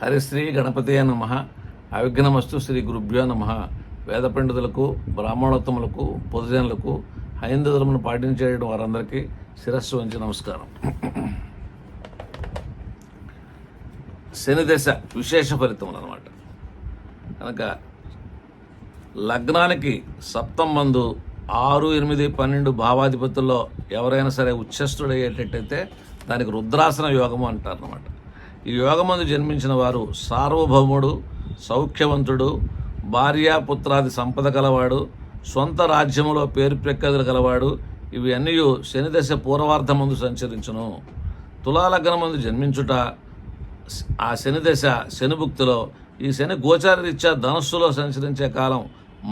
హరిశ్రీ గణపతి నమ అవిఘ్నమస్తు శ్రీ గురుభ్యో నమ వేద పండితులకు బ్రాహ్మణోత్తములకు పొదుజనులకు హైందవ ధర్మను పాటించే వారందరికీ శిరస్సు వంచి నమస్కారం. శని దశ విశేష ఫలితములు అనమాట కనుక లగ్నానికి సప్తం మందు ఆరు ఎనిమిది పన్నెండు భావాధిపతుల్లో ఎవరైనా సరే ఉచ్చస్థుడయ్యేటట్టయితే దానికి రుద్రాసన యోగము అంటారు అనమాట ఈ యోగమందు జన్మించిన వారు సార్వభౌముడు సౌఖ్యవంతుడు భార్యాపుత్రాది సంపద కలవాడు సొంత రాజ్యములో పేరు ప్రఖ్యాతులు గలవాడు. ఇవి అన్నీ శనిదశ పూర్వార్ధమందు సంచరించును. తులాలగ్నమందు జన్మించుట ఆ శనిదశ శనిభుక్తిలో ఈ శని గోచార రీత్యా ధనస్సులో సంచరించే కాలం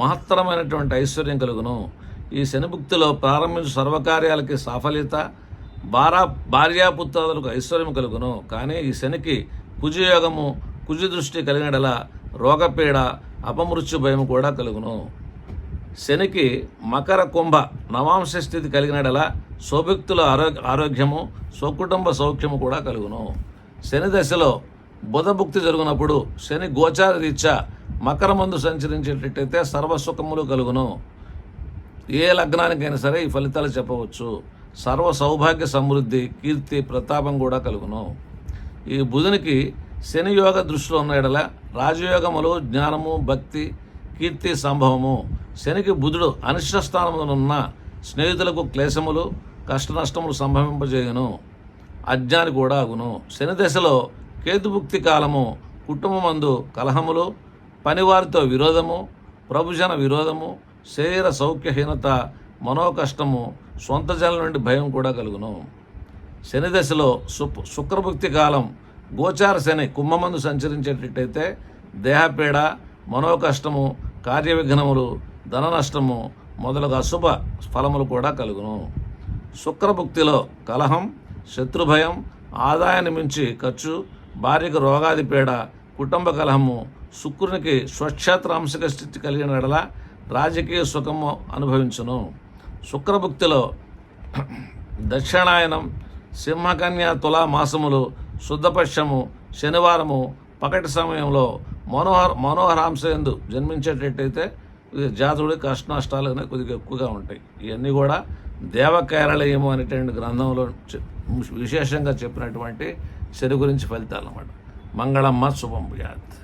మహత్తరమైనటువంటి ఐశ్వర్యం కలుగును. ఈ శనిభుక్తిలో ప్రారంభించు సర్వకార్యాలకి సాఫల్యత భారా భార్యాపుత్రాదులకు ఐశ్వర్యం కలుగును. కానీ ఈ శనికి కుజయోగము కుజు దృష్టి కలిగినడల రోగపీడ అపమృత్యు భయం కూడా కలుగును. శనికి మకర కుంభ నవాంశ స్థితి కలిగినడల సోభిక్తుల ఆరోగ్య ఆరోగ్యము స్వకుటుంబ సౌఖ్యము కూడా కలుగును. శని దశలో బుధభుక్తి జరిగినప్పుడు శని గోచార రీత్యా మకర మందు సంచరించేటట్టయితే సర్వసుఖములు కలుగును. ఏ లగ్నానికైనా సరే ఈ ఫలితాలు చెప్పవచ్చు. సర్వ సౌభాగ్య సమృద్ధి కీర్తి ప్రతాపం కూడా కలుగును. ఈ బుధునికి శని యోగ దృష్టిలో ఉన్న ఎడల రాజయోగములు జ్ఞానము భక్తి కీర్తి సంభవము. శనికి బుధుడు అనిష్ట స్థానములో ఉన్న స్నేహితులకు క్లేశములు కష్ట నష్టములు సంభవింపజేయును. అజ్ఞాని కూడా అగును. శని దశలో కేతుభుక్తి కాలము కుటుంబమందు కలహములు పనివారితో విరోధము ప్రభుజన విరోధము శరీర సౌఖ్యహీనత మనోకష్టము సొంత జనం నుండి భయం కూడా కలుగును. శని దశలో శుప్ శుక్రభుక్తి కాలం గోచార శని కుంభమందు సంచరించేటట్టయితే దేహపీడ మనోకష్టము కార్యవిఘ్నములు ధన నష్టము మొదలగు అశుభ ఫలములు కూడా కలుగును. శుక్రభుక్తిలో కలహం శత్రుభయం ఆదాయాన్ని మించి ఖర్చు భార్యకు రోగాది పీడ కుటుంబ కలహము శుక్రునికి స్వక్షేత్ర అంశక స్థితి కలిగిన ఎడల రాజకీయ సుఖము అనుభవించును. శుక్రభుక్తిలో దక్షిణాయనం సింహకన్య తులా మాసములు శుద్ధపక్షము శనివారము పకటి సమయంలో మనోహర మనోహరాంశయందు జన్మించేటట్టయితే జాతుడి కష్ట నష్టాలు అనేవి కొద్దిగా ఎక్కువగా ఉంటాయి. ఇవన్నీ కూడా దేవకేరళయము అనేటువంటి గ్రంథంలో విశేషంగా చెప్పినటువంటి శని గురించి ఫలితాలు అన్నమాట. మంగళమ్మ శుభం భూయాత్.